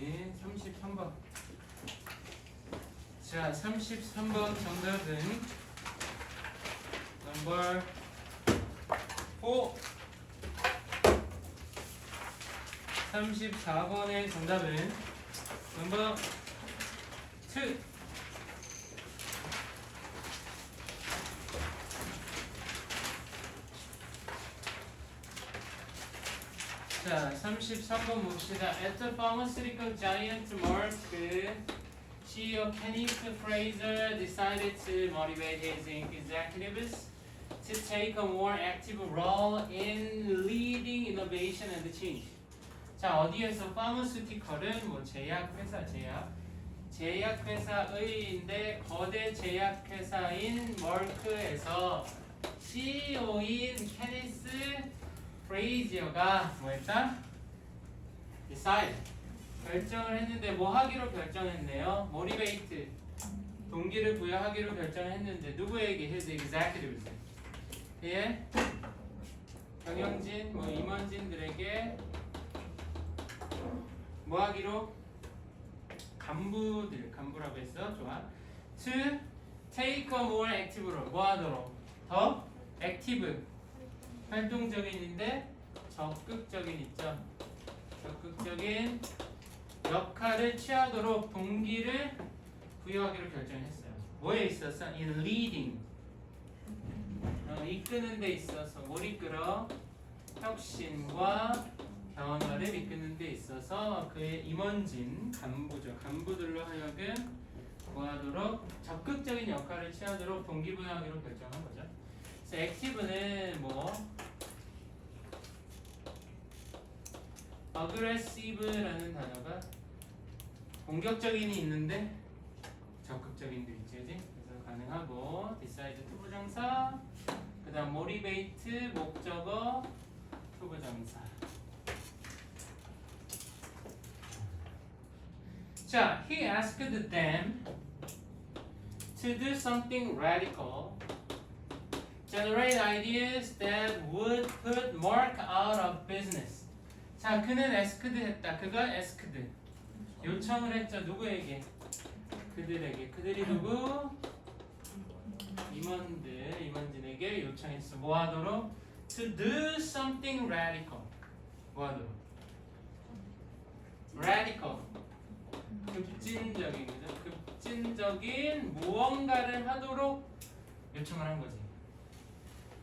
네, 33번. 자, 33번 정답은 넘버 4. 34번의 정답은 넘버 2. 자, 33번 봅시다. At the pharmaceutical giant Merck, CEO Kenneth Fraser decided to motivate his executives to take a more active role in leading innovation and change. 자, 어디에서 파마스티컬은 뭐 제약 회사, 제약 제약 회사의인데 거대 제약 회사인 멀크에서 CEO인 케니스 프레이지어가 뭐 했다? decide. 결정을 했는데 뭐 하기로 결정했네요. motivate. 동기를 부여하기로 결정했는데 누구에게 his executives? 예 경영진 뭐 임원진들에게 뭐 하기로? 간부들 간부라고 했어 좋아. to take a more active로 뭐 하도록? 더 액티브 활동적인인데 적극적인 있죠 적극적인 역할을 취하도록 동기를 부여하기로 결정했어요 뭐에 있었어? in leading 어, 이끄는 데 있어서 뭘 이끌어? 혁신과 변화를 이끄는 데 있어서 그의 임원진 간부죠. 간부들로 하여금 구하도록 적극적인 역할을 취하도록 동기부여하기로 결정한 거죠. 액티브는 뭐 aggressive라는 단어가 공격적인이 있는데 적극적인도 있지, 그지? 그래서 가능하고 decide 투부정사, 그 다음 motivate 목적어 투부정사. 자, he asked them to do something radical, generate ideas that would put Mark out of business. 자, 그는 asked 했다. 그가 asked. 요청을 했죠. 누구에게? 그들에게. 그들이 누구? 임원들, 임원진에게 요청했어. 뭐 하도록? To do something radical. 뭐 하도록? radical. 급진적인 거죠. 급진적인 무언가를 하도록 요청을 한 거지.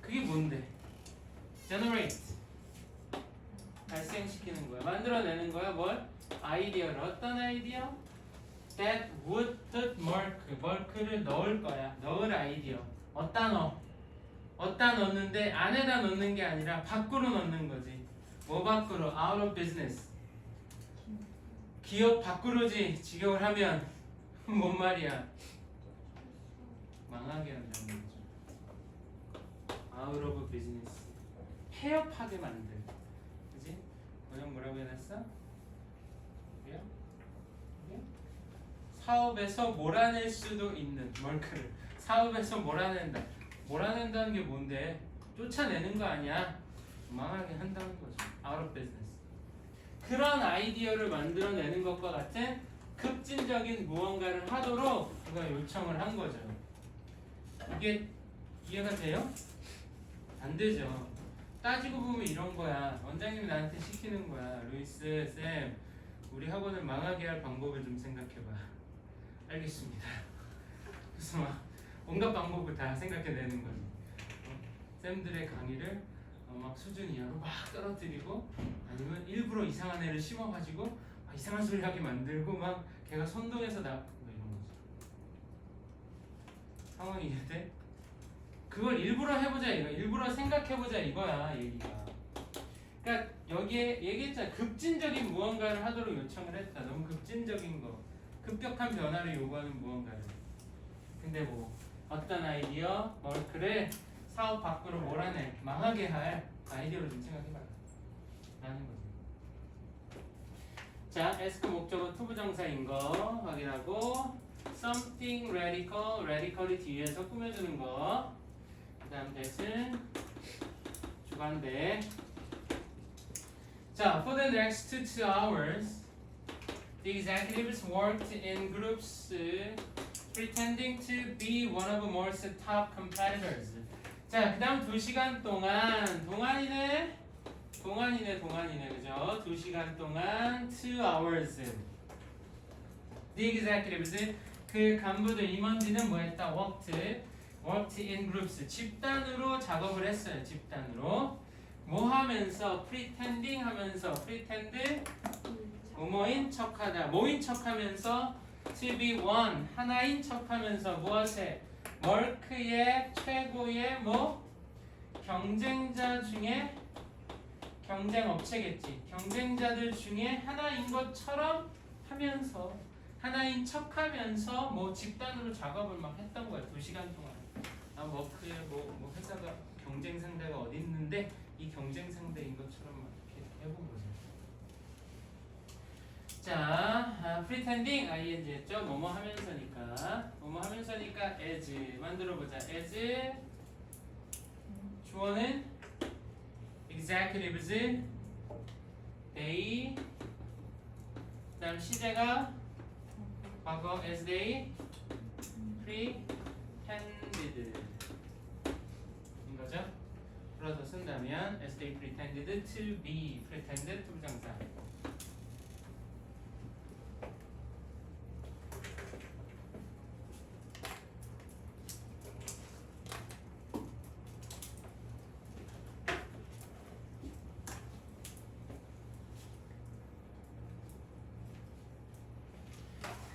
그게 뭔데? generate. 발생시키는 거야. 만들어내는 거야. 뭘? 아이디어를 어떤 아이디어? That would put Mark, Mark를 넣을 거야. 넣을 아이디어. 어디다 넣어? 어디다 넣는데 안에다 넣는 게 아니라 밖으로 넣는 거지. 뭐 밖으로? Out of business. 기업 밖으로지 직역을 하면 뭔 말이야? 망하게 한다는. Out of business. 폐업하게 만들. 그지? 번역 뭐라고 해놨어? 여기요? 여기? 사업에서 몰아낼 수도 있는 멀크를 사업에서 몰아낸다. 몰아낸다는 게 뭔데? 쫓아내는 거 아니야? 망하게 한다는 거죠. Out of business. 그런 아이디어를 만들어내는 것과 같은 급진적인 무언가를 하도록 그가 요청을 한 거죠. 이게 이해가 돼요? 안 되죠. 따지고 보면 이런 거야. 원장님이 나한테 시키는 거야. 루이스, 쌤, 우리 학원을 망하게 할 방법을 좀 생각해봐. 알겠습니다. 그래서 막 온갖 방법을 다 생각해내는 거지. 어? 쌤들의 강의를 어, 막 수준 이하로 막 떨어뜨리고 아니면 일부러 이상한 애를 심어가지고 막 이상한 소리 하게 만들고 막 걔가 선동해서 나 뭐 이런 거지. 상황이 이해돼? 그걸 일부러 해보자 이거 일부러 생각해보자 이거야 얘기가. 그러니까 여기에 얘기했잖아. 급진적인 무언가를 하도록 요청을 했다. 너무 급진적인 거. 급격한 변화를 요구하는 무언가를. 근데 뭐 어떤 아이디어? 멀크를 사업 밖으로 몰아내 망하게 할 아이디어를 좀 생각해봐라. 라는 거지. 자 에스크 목적어 투부정사인 거 확인하고 something radical radical이 뒤에서 꾸며주는 거 그 다음 대신 주관대 자 for the next two hours The executives worked in groups uh, pretending to be one of Moore's top competitors. 자, 그 다음 2시간 동안 동안이네 동안이네 동안이네 그죠? 2시간 동안 2 hours The executives 그 간부들 임원진은 뭐 했다? worked worked in groups. 집단으로 작업을 했어요 집단으로. 뭐 하면서? Pretending 하면서. Pretend 뭐뭐인 척하다. 뭐인 척하면서? To be one. 하나인 척하면서. 무엇에? 멀크의 최고의 뭐? 경쟁자 중에 경쟁 업체겠지. 경쟁자들 중에 하나인 것처럼 하면서 하나인 척하면서 뭐 집단으로 작업을 막 했던 거야 두 시간 동안 아 워크에 뭐, 뭐 회사가 경쟁 상대가 어디 있는데 이 경쟁 상대인 것처럼 막 이렇게 해본 거죠. 자, 아, pretending ing 했죠. 뭐뭐 하면서니까 뭐뭐 하면서니까 as 만들어 보자. as 주어는 executives they 그다음 시제가 과거 as they pretended 인 거죠. 풀어서 쓴다면 as they pretended to be pretended 부정사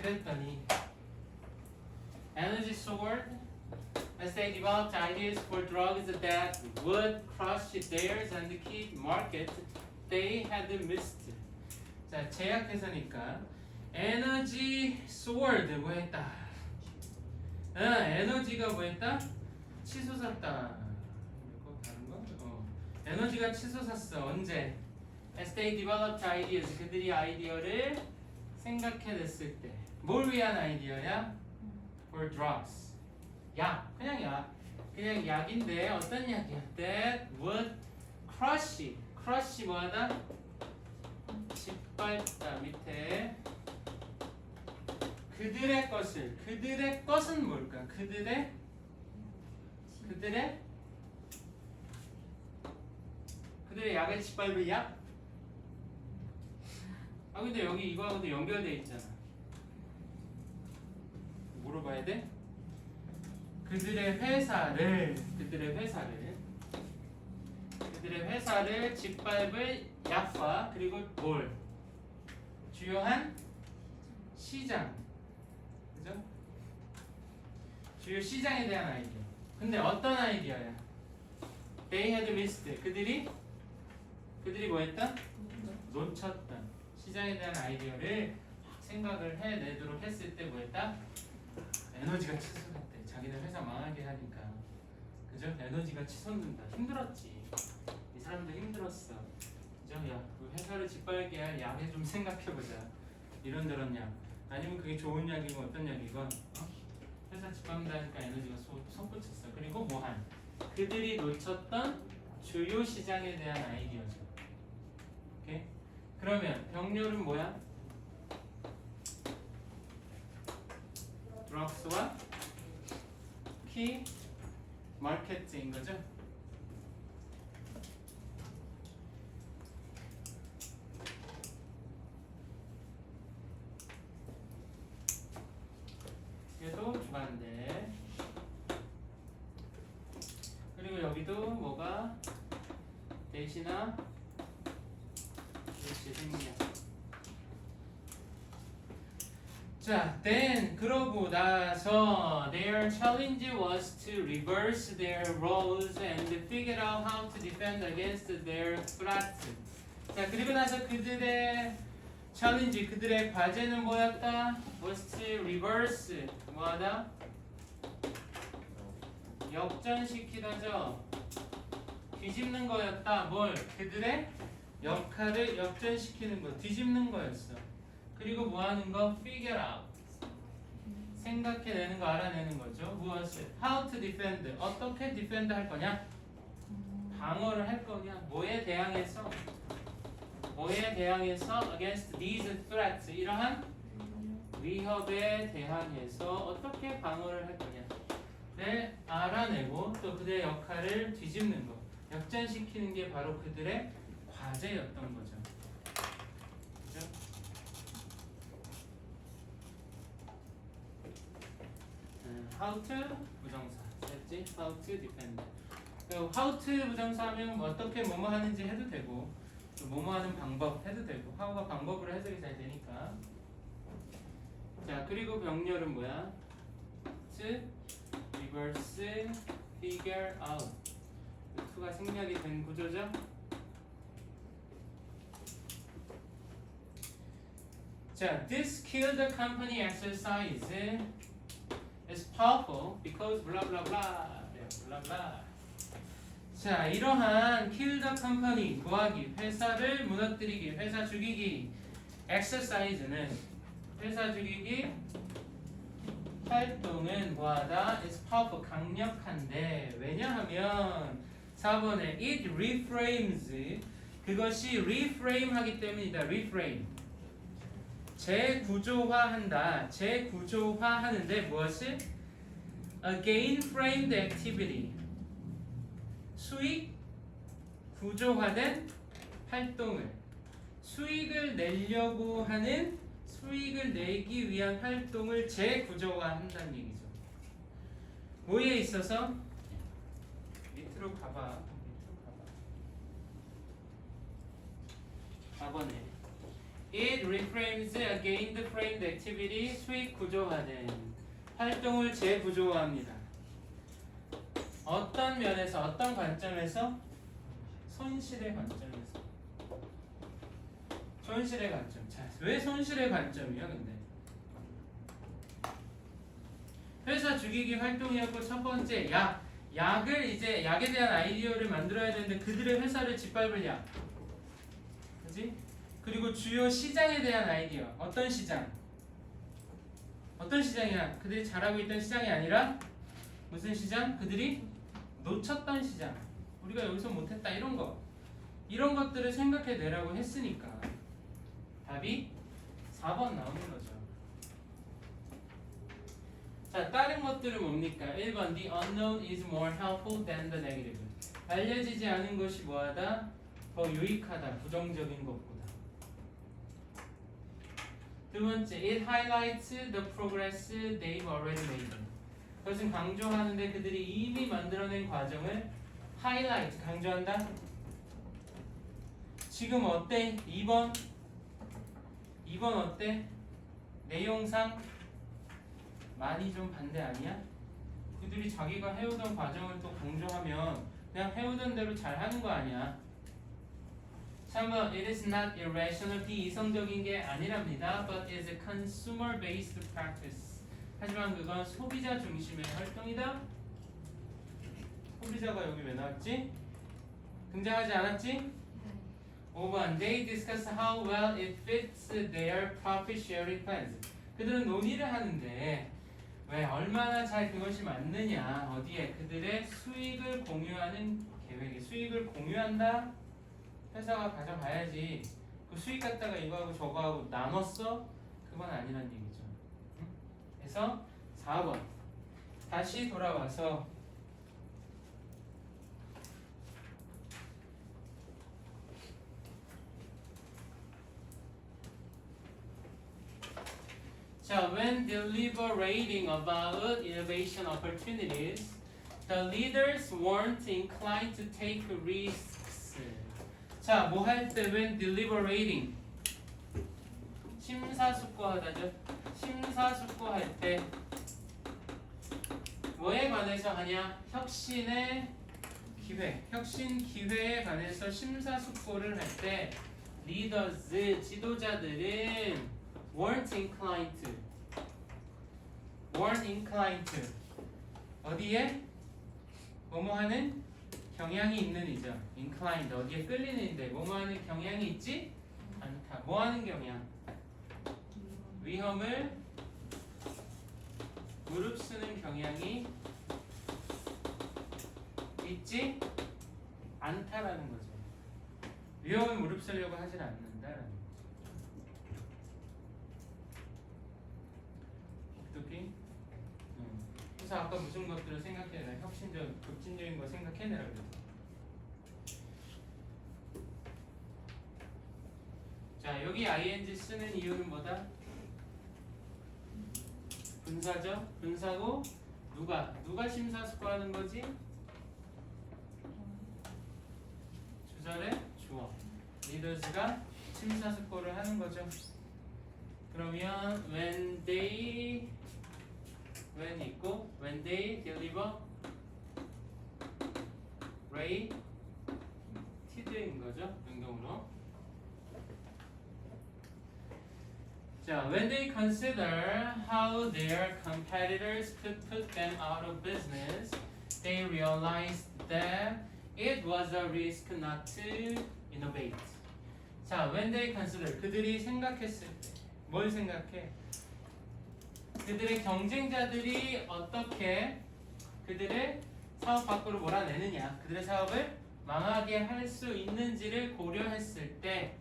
그랬더니 energy sword as they developed ideas for drugs that would crush theirs and keep market they had missed. 자, 제약회사니까 에너지 sword 뭐 했다? 어, 에너지가 뭐 했다? 치솟았다. 이거 다른 거? 어. 에너지가 치솟았어. 언제? As they developed ideas 그들이 아이디어를 생각해냈을 때. 뭘 위한 아이디어야? For drugs. 약, 그냥 약. 그냥 약인데 어떤 약이야? That would crush. crush 뭐하다? 짓밟다 밑에 그들의 것을 그들의 것은 뭘까? 그들의 그들의 그들의 약을 짓밟을 약? 아 근데 여기 이거하고도 연결돼 있잖아. 물어봐야 돼? 그들의 회사를 그들의 회사를 그들의 회사를 짓밟을 약과 그리고 뭘 주요한 시장 그죠? 주요 시장에 대한 아이디어 근데 어떤 아이디어야? They had missed 그들이 그들이 뭐 했다? 놓쳤던 시장에 대한 아이디어를 막 생각을 해내도록 했을 때 뭐 했다? 에너지가 치솟았대. 자기네 회사 망하게 하니까. 그죠? 에너지가 치솟는다. 힘들었지. 이 사람도 힘들었어. 그죠? 야, 그 회사를 짓밟게 할 약에 좀 생각해보자. 이런저런 약. 아니면 그게 좋은 약이고 어떤 약이건 어? 회사 짓밟는다니까 에너지가 솟- 솟구쳤어. 그리고 뭐한 그들이 놓쳤던 주요 시장에 대한 아이디어죠. 오케이? 그러면 병렬은 뭐야? 드럭스와 키 마케트인 거죠? 얘도 주간데. 그리고 여기도 뭐가 대신아 그렇지 생략 자, then 그러고 나서 their challenge was to reverse their roles and figure out how to defend against their threat. 자, 그리고 나서 그들의 challenge, 그들의 과제는 뭐였다? was to reverse 뭐하다? 역전시키다죠. 뒤집는 거였다. 뭘? 그들의 역할을 역전시키는 거, 뒤집는 거였어. 그리고 뭐 하는 거? figure out. 생각해내는 거, 알아내는 거죠. 무엇을? how to defend. 어떻게 defend 할 거냐? 방어를 할 거냐? 뭐에 대항해서? 뭐에 대항해서 against these threats 이러한 위협에 대항해서 어떻게 방어를 할 거냐를 알아내고 또 그들의 역할을 뒤집는 것, 역전시키는 게 바로 그들의 과제였던 거죠. 음, how to 부정사 됐지? how to defend. 그 how to 부정사하면 뭐 어떻게 뭐뭐 하는지 해도 되고 또 뭐뭐 하는 방법 해도 되고 how가 방법으로 해석이 잘 되니까. 자 그리고 병렬은 뭐야? to reverse figure out. 투가 생략이 된 구조죠. 자, this kill the company exercise is powerful because blah blah blah. 네, blah blah. 자, 이러한 kill the company 구하기, 회사를 무너뜨리기, 회사 죽이기 exercise는 회사 죽이기 활동은 뭐하다? is powerful 강력한데 왜냐하면 4번에 it reframes 그것이 reframe하기 때문이다. reframe 재구조화한다. 재구조화하는데 무엇을? again framed activity 수익 구조화된 활동을 수익을 내려고 하는 수익을 내기 위한 활동을 재구조화한다는 얘기죠. 뭐에 있어서 밑으로 가봐. 밑으로 가봐. 4번에 It reframes again the framed activity 수익 구조화된 활동을 재구조화합니다. 어떤 면에서 어떤 관점에서 손실의 관점에서 손실의 관점. 자, 왜 손실의 관점이야, 근데? 회사 죽이기 활동이었고 첫 번째 약 약을 이제 약에 대한 아이디어를 만들어야 되는데 그들의 회사를 짓밟을 약. 그지? 그리고 주요 시장에 대한 아이디어. 어떤 시장? 어떤 시장이야? 그들이 잘하고 있던 시장이 아니라 무슨 시장? 그들이 놓쳤던 시장. 우리가 여기서 못했다 이런 거. 이런 것들을 생각해 내라고 했으니까 답이 4번 나오는 거죠. 자, 다른 것들은 뭡니까? 1번 The unknown is more helpful than the negative. 알려지지 않은 것이 뭐하다? 더 유익하다. 부정적인 것보다. 두 번째, it highlights the progress they've already made. 그것은 강조하는데 그들이 이미 만들어낸 과정을 highlight, 강조한다. 지금 어때? 2번 2번 어때? 내용상 많이 좀 반대 아니야? 그들이 자기가 해오던 과정을 또 강조하면 그냥 해오던 대로 잘 하는 거 아니야? 3번 It is not irrational 비이성적인 게 아니랍니다. But is a consumer-based practice. 하지만 그건 소비자 중심의 활동이다. 소비자가 여기 왜 나왔지? 등장하지 않았지? 5번 They discuss how well it fits their profit sharing plans. 그들은 논의를 하는데 왜 얼마나 잘 그것이 맞느냐 어디에 그들의 수익을 공유하는 계획에 수익을 공유한다 회사가 가져가야지 그 수익 갖다가 이거하고 저거하고 나눴어 그건 아니란 얘기죠 응? 그래서 4번 다시 돌아와서 자, when deliberating about innovation opportunities, the leaders weren't inclined to take risks. 자, 뭐 할 때 when deliberating? 심사숙고하다죠. 심사숙고할 때 뭐에 관해서 하냐? 혁신의 기회, 혁신 기회에 관해서 심사숙고를 할때 리더즈 지도자들은 weren't inclined. weren't inclined. 어디에? 뭐뭐 하는 경향이 있는 이죠 inclined 어디에 끌리는데 뭐뭐 하는 경향이 있지 않다 뭐 하는 경향 위험을 무릅쓰는 경향이 있지 않다라는 거죠 위험에 무릅쓰려고 하진 않는다라는 거죠. 어떻게? 음. 그래서 아까 무슨 것들을 생각해내라 혁신적, 급진적인 거 생각해내라 그랬어. 자 여기 ing 쓰는 이유는 뭐다? 분사죠? 분사고 누가 누가 심사숙고하는 거지? 주절에 주어 리더즈가 심사숙고를 하는 거죠. 그러면 when they when 있고 when they deliver rated인 거죠. 명동으로. 자, when they consider how their competitors could put them out of business, they realized that it was a risk not to innovate. 자, when they consider 그들이 생각했을 때, 뭘 생각해? 그들의 경쟁자들이 어떻게 그들의 사업 밖으로 몰아내느냐, 그들의 사업을 망하게 할 수 있는지를 고려했을 때,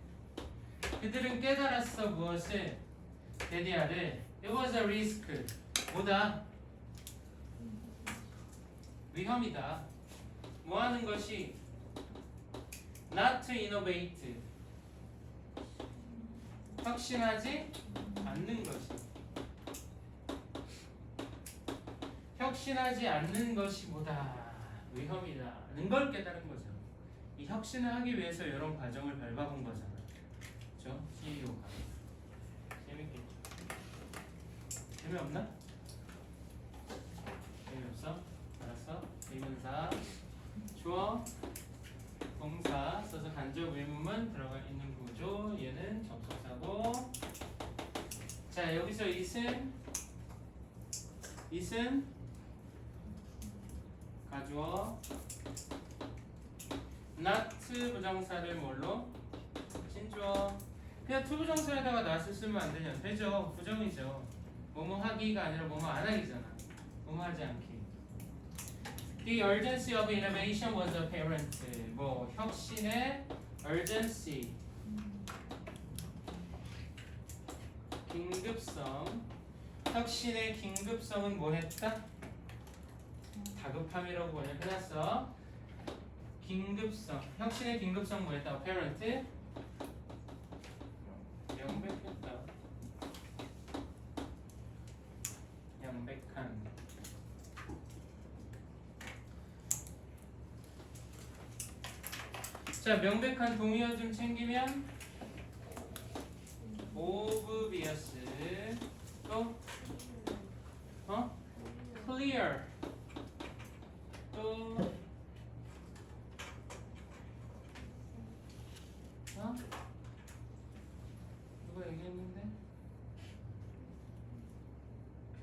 그들은 깨달았어 무엇을? 데디아를 It was a risk. 뭐다? 위험이다. 뭐 하는 것이 not to innovate. 혁신하지 않는 것이. 혁신하지 않는 것이 뭐다? 위험이다는 걸 깨달은 거죠. 이 혁신을 하기 위해서 이런 과정을 밟아본. 그렇죠? CEO가. 재밌겠죠? 재미없나? 재미없어? 알았어? 의문사. 주어. 동사. 써서 간접 의문문 들어가 있는 구조. 얘는 접속사고. 자 여기서 이은 이은 가주어. not 부정사를 뭘로? 신주어. 그냥 투부정사에다가 not을 쓰면 안 되냐? 되죠. 부정이죠 뭐뭐 하기가 아니라 뭐뭐 안 하기잖아 뭐뭐 하지 않기 The urgency of innovation was apparent. 뭐 혁신의 urgency 긴급성 혁신의 긴급성은 뭐 했다? 다급함이라고 번역 해놨어. 긴급성 혁신의 긴급성 뭐 했다? apparent 명백했다. 명백한 자 명백한 동의어 좀 챙기면 obvious 또 어? clear 또 어? 누가 얘기했는데?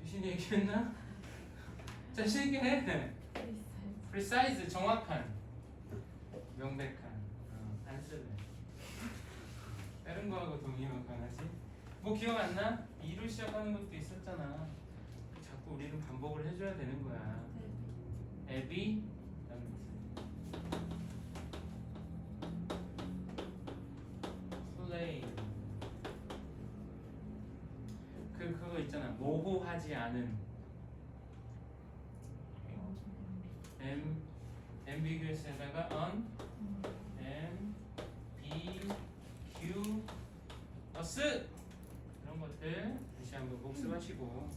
귀신 얘기했나? 자신 있게 해. Precise 정확한 명백한 어, 안 쓸래 다른 거하고 동의어 강하지. 뭐 기억 안 나? 이로 시작하는 것도 있었잖아. 자꾸 우리는 반복을 해줘야 되는 거야. 에비 플레이 모호하지 않은 M ambiguous에다가 on M B Q 어스 이런 것들 다시 한번 복습하시고.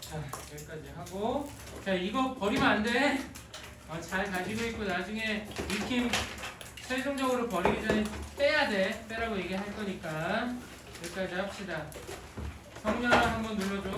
자 여기까지 하고. 자 이거 버리면 안돼 어, 잘 가지고 있고 나중에 익힘 최종적으로 버리기 전에 빼야 돼. 빼라고 얘기할 거니까. 여기까지 합시다. 성렬아 한번 눌러줘